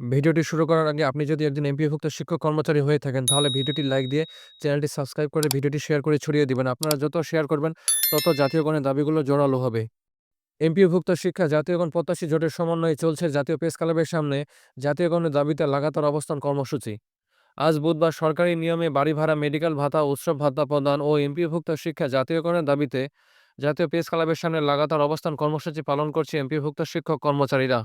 ভিডিওটি শুরু করার আগে আপনি যদি একজন এমপিওভুক্ত শিক্ষক কর্মচারী হয়ে থাকেন, তাহলে ভিডিওটি লাইক দিয়ে চ্যানেলটি সাবস্ক্রাইব করে ভিডিওটি শেয়ার করে ছড়িয়ে দিবেন। আপনারা যত শেয়ার করবেন, তত জাতীয়গণের দাবিগুলো জোরালো হবে। এমপিওভুক্ত শিক্ষা জাতীয়গণ প্রত্যাশী জোটের সমন্বয়ে চলছে জাতীয় প্রেস ক্লাবের সামনে জাতীয়গণের দাবিতে লাগাতার অবস্থান কর্মসূচি। আজ বুধবার সরকারি নিয়মে বাড়ি ভাড়া মেডিকেল ভাতা, উৎসব ভাতা প্রদান ও এমপিওভুক্ত শিক্ষা জাতীয়করণের দাবিতে জাতীয় প্রেস ক্লাবের সামনে লাগাতার অবস্থান কর্মসূচি পালন করছে এমপিওভুক্ত শিক্ষক কর্মচারীরা।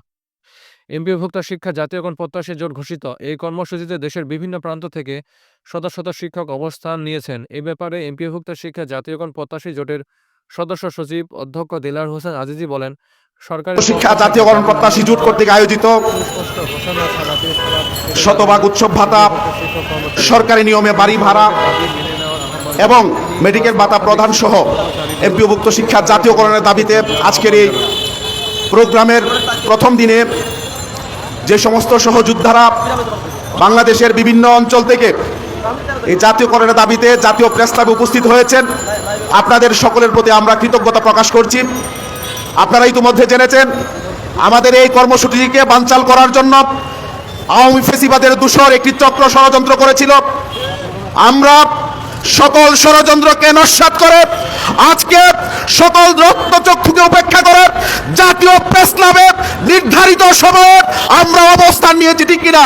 এমপিওভুক্ত শিক্ষা জাতীয়করণ প্রত্যাশী জোট ঘোষিত। এই কর্মসূচিতে দেশের বিভিন্ন প্রান্ত থেকে শত শত শিক্ষক অবস্থান নিয়েছেন। এ ব্যাপারে এমপিওভুক্ত শিক্ষা জাতীয়করণ প্রত্যাশী জোটের সদস্য সচিব অধ্যক্ষ দিলার হোসেন আজিজি বলেন সরকারি শিক্ষা জাতীয়করণ প্রত্যাশী জোট কর্তৃক আয়োজিত শতভাগ উৎসব ভাতা সরকারি নিয়মে বাড়ি ভাড়া এবং মেডিকেল ভাতা প্রদান সহ এমপিওভুক্ত শিক্ষা জাতীয়করণের দাবিতে আজকের এই প্রোগ্রামের প্রথম দিনে যে সমস্ত সহযোদ্ধারা বাংলাদেশের বিভিন্ন অঞ্চল থেকে এই জাতীয়করণের দাবিতে জাতীয় প্রেস ক্লাবে উপস্থিত হয়েছেন, আপনাদের সকলের প্রতি আমরা কৃতজ্ঞতা প্রকাশ করছি। আপনারা ইতিমধ্যে জেনেছেন, আমাদের এই কর্মসূচিকে বানচাল করার জন্য আওয়ামী ফেসিবাদের দূষর একটি চক্র ষড়যন্ত্র করেছিল। আমরা সকল ষড়যন্ত্রকে নস্বাত করে আজকে সকল রক্তচক্ষুকে উপেক্ষা করে জাতীয় প্রেস ক্লাবে নির্ধারিত সময়ে আমরা অবস্থান নিয়েছি ঠিক কিনা.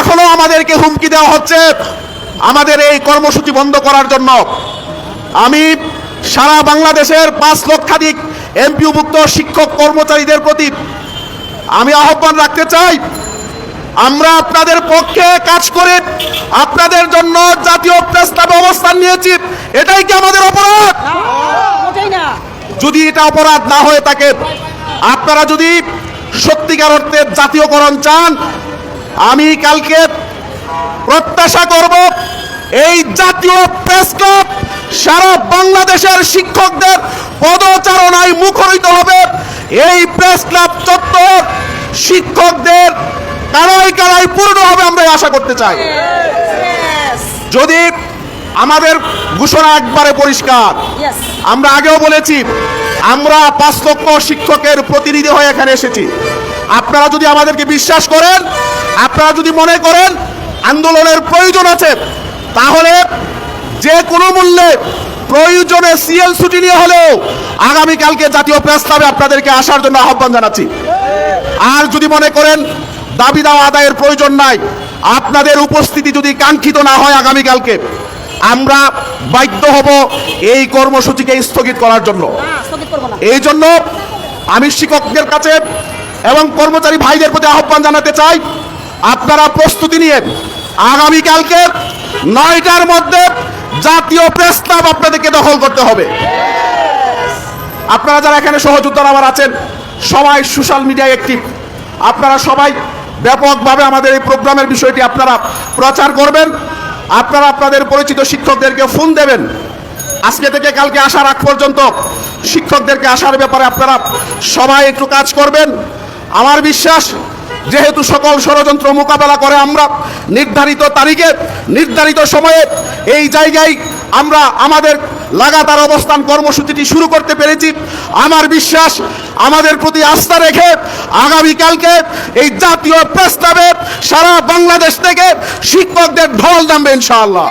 এখনও আমাদেরকে হুমকি দেওয়া হচ্ছে আমাদের এই কর্মসূচি বন্ধ করার জন্য আমি সারা বাংলাদেশের পাঁচ লক্ষাধিক এমপিওভুক্ত শিক্ষক কর্মচারীদের প্রতি আমি আহ্বান রাখতে চাই আমরা আপনাদের পক্ষে কাজ করে আপনাদের জন্য জাতীয় প্রস্তাবে অবস্থান নিয়েছি। এটাই কি আমাদের অপরাধ? যদি এটা অপরাধ না হয়ে থাকে, আপনারা যদি সত্যিকার অর্থে জাতীয়করণ চান, আমি কালকে প্রত্যাশা করব এই জাতীয় প্রেস ক্লাব সারা বাংলাদেশের শিক্ষকদের পদচারণায় মুখরিত হবে। এই প্রেস ক্লাব চত্বর শিক্ষকদের কারাই কারাই পূর্ণ হবে আমরা আশা করতে চাই। যদি আমাদের ঘোষণা একবারে পরিষ্কার আমরা আগেও বলেছি আমরা পাঁচ লক্ষ শিক্ষকের প্রতিনিধি হয়ে এখানে এসেছি। আপনারা যদি আমাদেরকে বিশ্বাস করেন আপনারা যদি মনে করেন আন্দোলনের প্রয়োজন আছে তাহলে যে কোনো মূল্যে প্রয়োজনে সিএল ছুটি নিয়ে হলেও আগামীকালকে জাতীয় প্রেস ক্লাবে আপনাদেরকে আসার জন্য আহ্বান জানাচ্ছি। আর যদি মনে করেন দাবি দাওয়া আদায়ের প্রয়োজন নাই। আপনাদের উপস্থিতি যদি কাঙ্ক্ষিত না হয় আগামীকালকে আমরা বাধ্য হব এই কর্মসূচিকে স্থগিত করার জন্য। না। এই জন্য আমি শিক্ষকদের কাছে এবং কর্মচারী ভাইদের প্রতি আহ্বান জানাতে চাই আপনারা প্রস্তুতি নিয়ে আগামীকালকে নয়টার মধ্যে জাতীয় প্রেস ক্লাব আপনাদেরকে দখল করতে হবে। আপনারা যারা এখানে সহযোদ্ধারা আমার আছেন সবাই সোশ্যাল মিডিয়ায় অ্যাক্টিভ আপনারা সবাই ব্যাপকভাবে আমাদের এই প্রোগ্রামের বিষয়টি আপনারা প্রচার করবেন। আপনারা আপনাদের পরিচিত শিক্ষকদেরকে ফোন দেবেন। আজকে থেকে কালকে আসার আগ পর্যন্ত শিক্ষকদেরকে আসার ব্যাপারে আপনারা সবাই একটু কাজ করবেন। আমার বিশ্বাস, যেহেতু সকল ষড়যন্ত্র মোকাবেলা করে আমরা নির্ধারিত তারিখে, নির্ধারিত সময়ে এই জায়গায় আমরা আমাদের লাগাতার অবস্থান কর্মসূচিটি শুরু করতে পেরেছি। আমার বিশ্বাস আমাদের প্রতি আস্থা রেখে আগামীকালকে এই জাতীয় প্রস্তাবে সারা বাংলাদেশ থেকে শিক্ষকদের ঢল নামবে ইনশাআল্লাহ।